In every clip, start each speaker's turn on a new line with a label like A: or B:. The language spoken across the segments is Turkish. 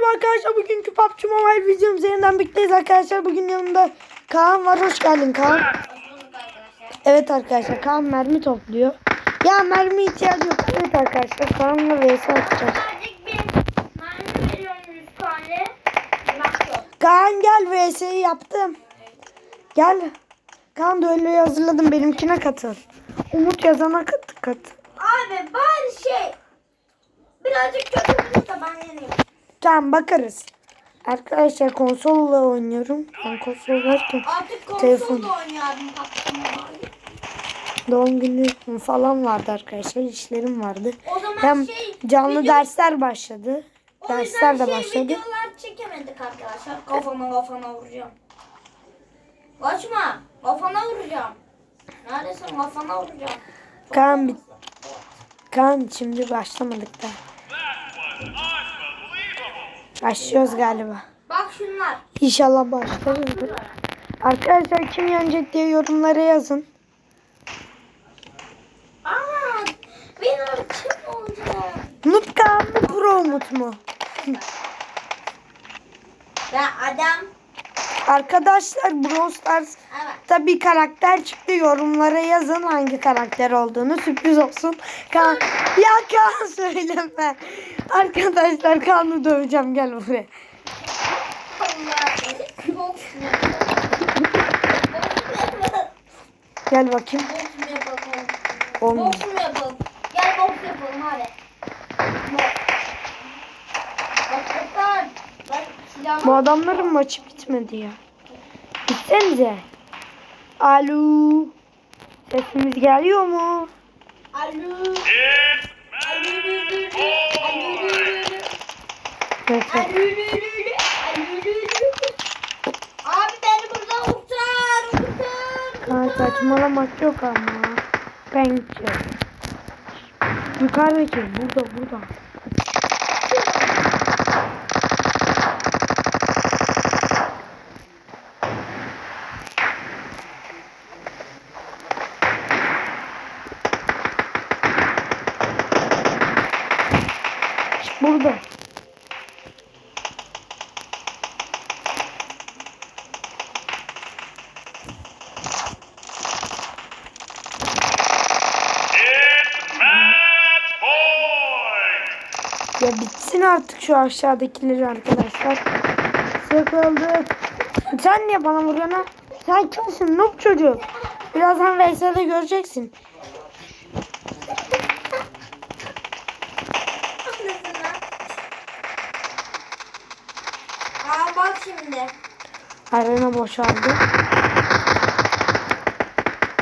A: merhaba arkadaşlar. Bugünkü PUBG Mobile videomuz yeniden birlikteyiz arkadaşlar. Bugün yanımda Kaan var. Hoş geldin Kaan. Evet arkadaşlar Kaan mermi topluyor. Ya mermi ihtiyacı yok. Evet arkadaşlar Kaan'la vs atacağız.
B: Sadece bir mermi veriyorum 100 tane. Makro.
A: Kaan gel vs'yi yaptım. Gel. Kaan düelloyu hazırladım. Benimkine katıl. Umut yazana kat katıl.
B: Abi bari şey birazcık kötü olursa ben yeneyim.
A: Tamam bakarız. Arkadaşlar konsolla oynuyorum. Ben konsol varken
B: Artık konsolda
A: Telefon. doğum günü falan vardı arkadaşlar. işlerim vardı.
B: O zaman
A: Hem
B: şey
A: canlı
B: video-
A: dersler başladı.
B: o
A: Dersler de
B: şey
A: başladı.
B: videolar çekemedik arkadaşlar. Kafana kafana vuracağım. Kaçma. Kafana vuracağım. Neredesin? Kafana vuracağım.
A: Kaan, bir-. Kaan şimdi başlamadık da. Başlıyoruz galiba.
B: Bak şunlar.
A: İnşallah başlarız. Arkadaşlar kim yenecek diye yorumlara yazın.
B: Aa, benim kim olacak?
A: Kaan mı Pro Umut mu?
B: Ben adam.
A: Arkadaşlar Brawl Stars
B: Evet.
A: Tabii karakter çıktı. Yorumlara yazın hangi karakter olduğunu. Sürpriz olsun. Kaan... Ya Kaan söyleme. Arkadaşlar Kaan'ı döveceğim. Gel buraya. Gel bakayım. Olmuyor.
B: Boks mu yapalım? Gel boks yapalım hadi. Boks. Bak Furkan. Bak silahı.
A: Bu adamların maçı bitmedi ya. Bitsenize. Alo. Sesimiz geliyor mu?
B: Alo.
A: Evet.
B: Abi beni buradan kurtar, kurtar.
A: Kaan saçmalamak yok ama. Ben gideceğim. Yukarıdaki burada burada. Burada.
C: It's match point!
A: Ya bitsin artık şu aşağıdakileri arkadaşlar. Sıkıldık. Sen niye bana vuruyorsun ha? Sen kimsin noob çocuk? Birazdan Veysel'de göreceksin.
B: Aa bak şimdi.
A: Arena boşaldı.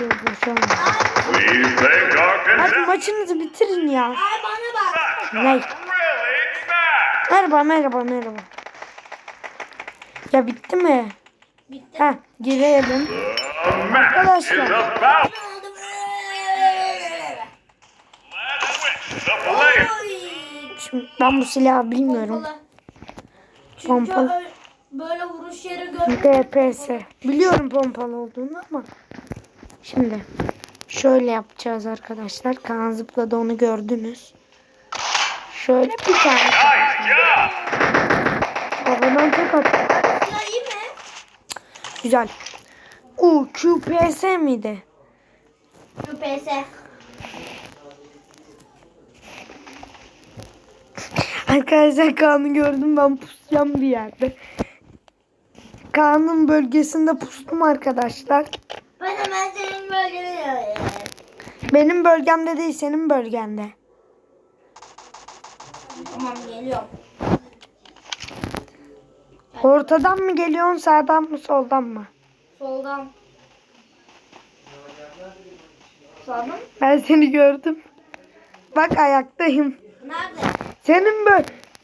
A: Yok boşalmadı. Hadi maçınızı bitirin ya.
B: Ay bana bak.
A: Ne? Merhaba merhaba merhaba. Ya bitti mi?
B: Bitti.
A: Ha girelim. Arkadaşlar. Şimdi ben bu silahı bilmiyorum.
B: Pompalı. Böyle vuruş yeri görmedim.
A: DPS. Biliyorum pompalı olduğunu ama. Şimdi şöyle yapacağız arkadaşlar. Kaan zıpladı onu gördünüz. Şöyle bir tane. Babadan tek at.
B: Ya iyi mi?
A: Güzel. U QPS miydi?
B: UPS.
A: Arkadaşlar Kaan'ı gördüm ben pusacağım bir yerde. Kaan'ın bölgesinde pustum arkadaşlar.
B: Ben hemen senin bölgene
A: Benim bölgemde değil senin bölgende.
B: Tamam geliyorum.
A: Ortadan mı geliyorsun sağdan mı soldan mı?
B: Soldan. Sağdan.
A: Ben seni gördüm. Bak ayaktayım.
B: Nerede?
A: Senin böl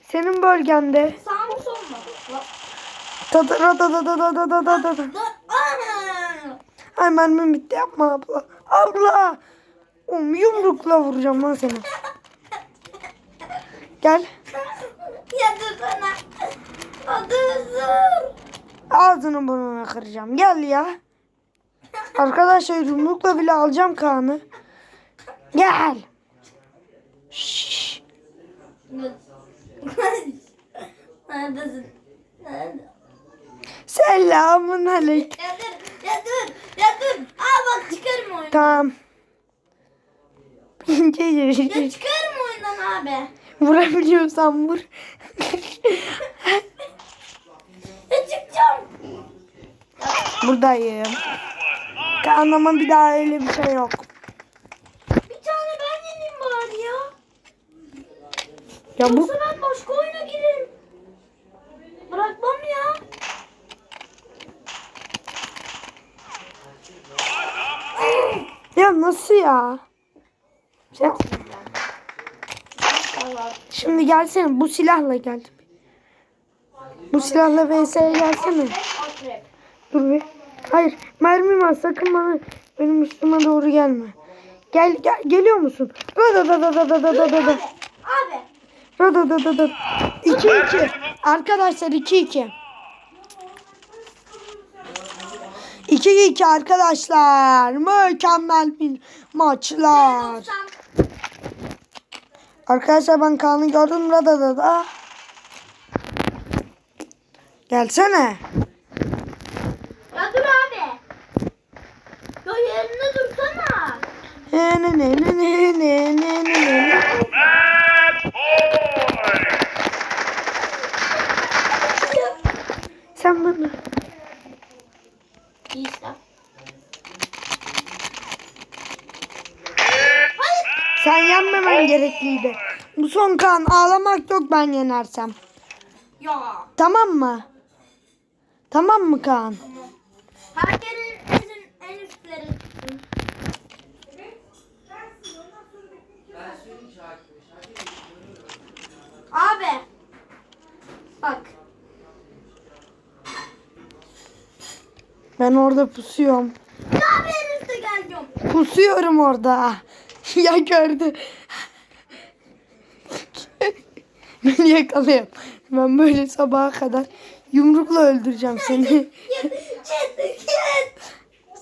A: senin bölgende.
B: Sağ mı sol mu? La-
A: Da da da da da da da da da da da.
B: Da- Ana!
A: Ay mermim bitti yapma abla. Abla. Oğlum yumrukla vuracağım lan seni. Gel.
B: Ya dur sana. Ya dur dur.
A: Ağzını burnunu kıracağım. Gel ya. Arkadaşlar yumrukla bile alacağım Kaan'ı. Gel. Şşş.
B: Neredesin? Nerede?
A: Selamun aleyküm.
B: Ya dur, ya dur, ya dur. Aa bak çıkarım oyunu.
A: Tamam.
B: Ya çıkarım oyundan abi.
A: Vurabiliyorsan vur.
B: Çıkacağım.
A: Buradayım. Kaan ama bir daha öyle bir şey yok.
B: Bir tane ben yeneyim bari ya.
A: Ya bu
B: Yoksa ben başka oyuna girerim. Bırakmam ya.
A: ya nasıl ya? Sen... Şimdi gelsene bu silahla gel. Bu silahla VS'ye gelsene. Dur bir. Hayır mermim var sakın bana benim üstüme doğru gelme. Gel, gel geliyor musun? Da da da da da da da da da.
B: Abi, abi.
A: Da da da da da. 2 2. Arkadaşlar 2 2. 2 2 arkadaşlar. Mükemmel bir maçlar. Arkadaşlar ben Kaan'ı gördüm da da da da. Gelsene. Gerekliydi. Bu son kan ağlamak yok ben yenersem.
B: Ya.
A: Tamam mı? Tamam mı Kaan?
B: Herkesin en, en üstleri. Abi. Bak.
A: Ben orada pusuyorum.
B: Ya abi en üstte geleceğim.
A: Pusuyorum orada. ya gördü. Yakalıyor. Ben böyle sabaha kadar yumrukla öldüreceğim seni.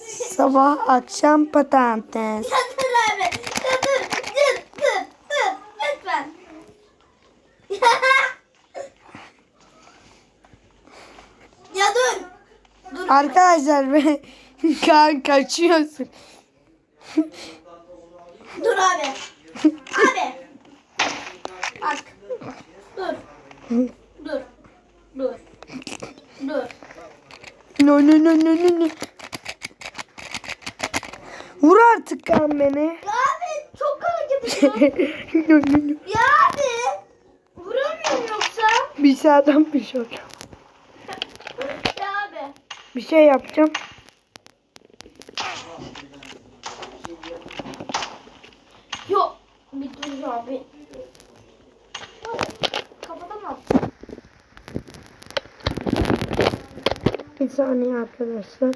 A: Sabah akşam patates.
B: Ya dur abi. Ya dur. Dur. Dur. Lütfen. ya dur. Dur.
A: Arkadaşlar be Kaan kaçıyorsun.
B: Dur abi. Abi. Bak. Dur. Dur. Dur.
A: No no no no no no. Vur artık Kaan beni.
B: Ya abi çok ediyor.
A: no, no, no.
B: ya abi. Vuramıyorum yoksa.
A: Bir sağdan bir şey olacak.
B: Ya abi.
A: Bir şey yapacağım.
B: Yok. Bir dur abi.
A: Bir saniye arkadaşlar.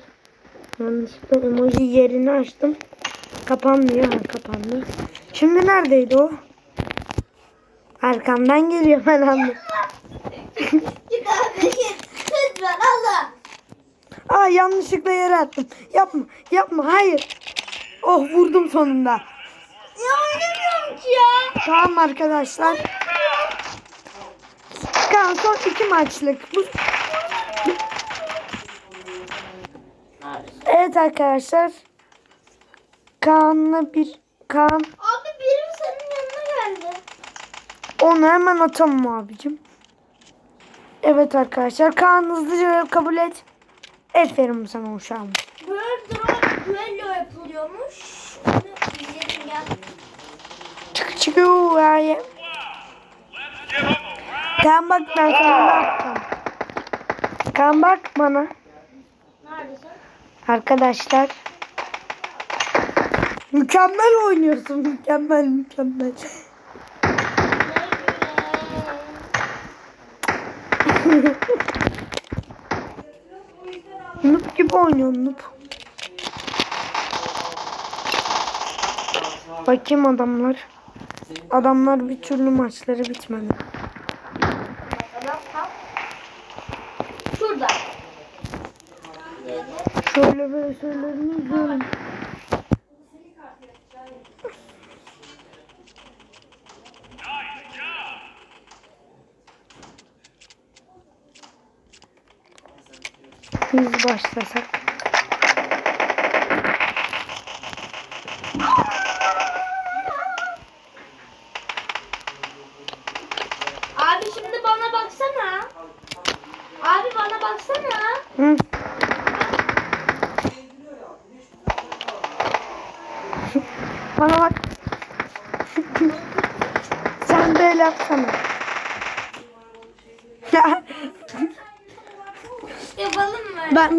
A: Yanlışlıkla emoji yerini açtım. Kapanmıyor. Ha, kapandı. Şimdi neredeydi o? Arkamdan geliyor ben anladım.
B: Lütfen Allah.
A: Aa yanlışlıkla yere attım. Yapma. Yapma. Hayır. Oh vurdum sonunda.
B: Ya oynamıyorum ki ya.
A: Tamam arkadaşlar. Kaan son iki maçlık. Bu... Evet arkadaşlar. Kaan'la bir Kaan
B: Abi birim senin yanına geldi.
A: onu hemen atamam abicim. Evet arkadaşlar Kaan hızlıca kabul et. Aferin sana uşağım.
B: Böyle drone düello yapılıyormuş. Onu izledim gel.
A: Çık çık yoo, ya, ya.
C: Give him a round.
A: Kaan bak ben sana ne. Kaan bak bana.
B: Neredesin?
A: Arkadaşlar. Mükemmel oynuyorsun. Mükemmel mükemmel. Noob gibi oynuyorsun noob. Bakayım adamlar. Adamlar bir türlü maçları bitmedi. Şöyle böyle şeylerini izliyorum. Biz başlasak.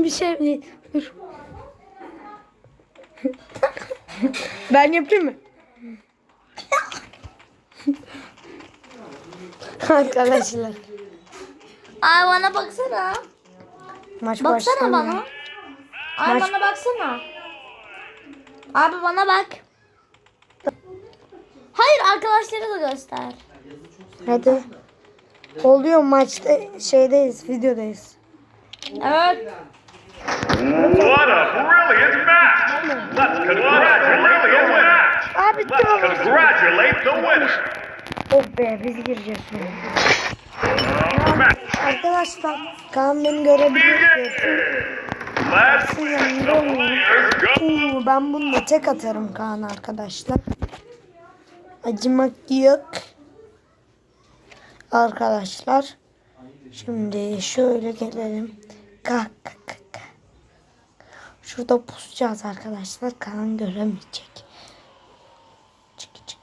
A: Bir şey... Dur. ben yapayım mı? Arkadaşlar.
B: Abi bana baksana.
A: Maç
B: Baksana
A: başlamıyor.
B: bana. Abi
A: Maç-
B: bana baksana. Abi bana bak. Hayır arkadaşlara da göster.
A: Hadi. Oluyor maçta şeydeyiz, videodayız.
B: Evet.
C: What a brilliant match! Let's congratulate the winner!
A: Abi
C: Let's congratulate the winner!
A: Oh be biz gireceğiz şimdi. Arkadaşlar Kaan beni görebiliyor. Oo, ben bununla tek atarım Kaan arkadaşlar. Acımak yok. Arkadaşlar. Şimdi şöyle gelelim. Kalk. Şurada pusacağız arkadaşlar. Kaan göremeyecek. Çık çık.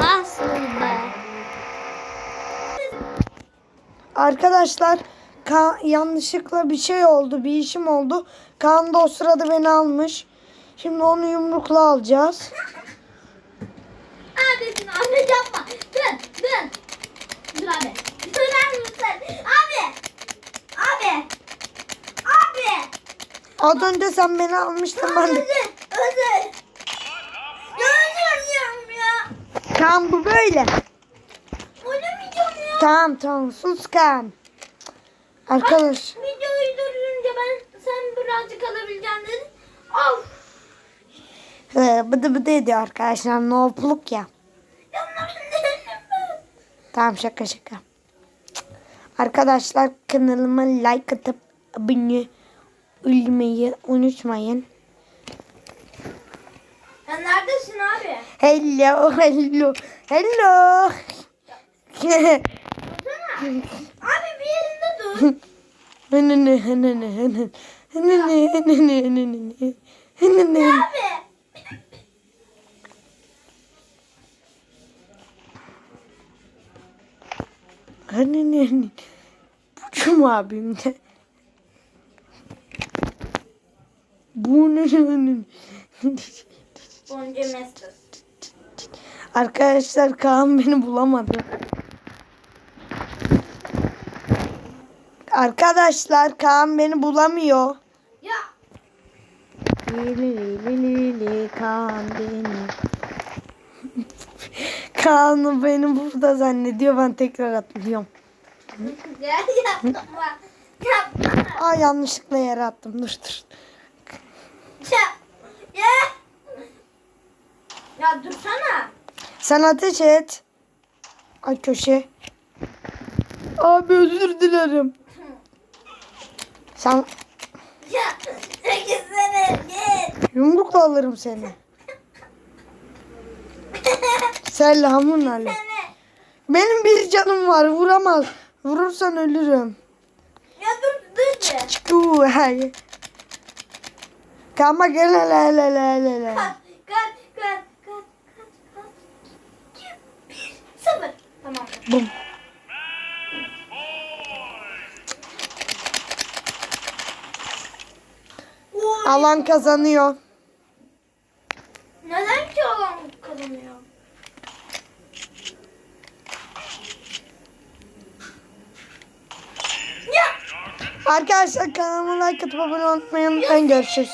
B: Nasıl be?
A: Arkadaşlar Ka- yanlışlıkla bir şey oldu. Bir işim oldu. Kaan da o sırada beni almış. Şimdi onu yumrukla alacağız.
B: Yapma. Dur dur. Dur abi. Abi lütfen. Abi. Abi. Abi.
A: Az önce sen beni almıştın ben de.
B: Özür. Özür. Ya özür diyorum ya.
A: Kaan bu böyle.
B: Oynamayacağım ya.
A: Tamam tamam sus Kaan. Arkadaş.
B: Videoyu durdurunca ben sen birazcık alabileceğim dedim. Al.
A: Ee, bıdı bıdı ediyor arkadaşlar. Nopluk ya. Tamam şaka şaka. Arkadaşlar kanalıma like atıp abone olmayı unutmayın.
B: Ya neredesin abi?
A: Hello hello hello.
B: Dursana. abi bir yerinde dur.
A: Hınını hınını hınını hınını hınını hınını hınını. Hınını hınını. Buçum abim de. Bu ne hınını.
B: Bonca Master.
A: Arkadaşlar Kaan beni bulamadı. Arkadaşlar Kaan beni bulamıyor.
B: Ya.
A: Lili lili Kaan beni. Kaan beni burada zannediyor ben tekrar atlıyorum.
B: Ya yapma. Yapma.
A: Aa yanlışlıkla yere attım dur dur.
B: Ya. Ya. Ya dursana.
A: Sen ateş et. Ay köşe. Abi özür dilerim. Sen
B: Ya. Gitsene. Git.
A: yumrukla alırım seni. Selamun aleyküm. Benim bir canım var vuramaz. Vurursan ölürüm.
B: Ya dur dur.
A: Çıkuu hay. Kama gel hele hele hele hele.
B: Kaç kaç kaç kaç kaç kaç. İki, Bir. Sıfır. Tamam.
A: Bum. Alan kazanıyor.
B: Neden ki alan kazanıyor? Ya.
A: Arkadaşlar kanalıma like atıp abone olmayı unutmayın. Görüşürüz.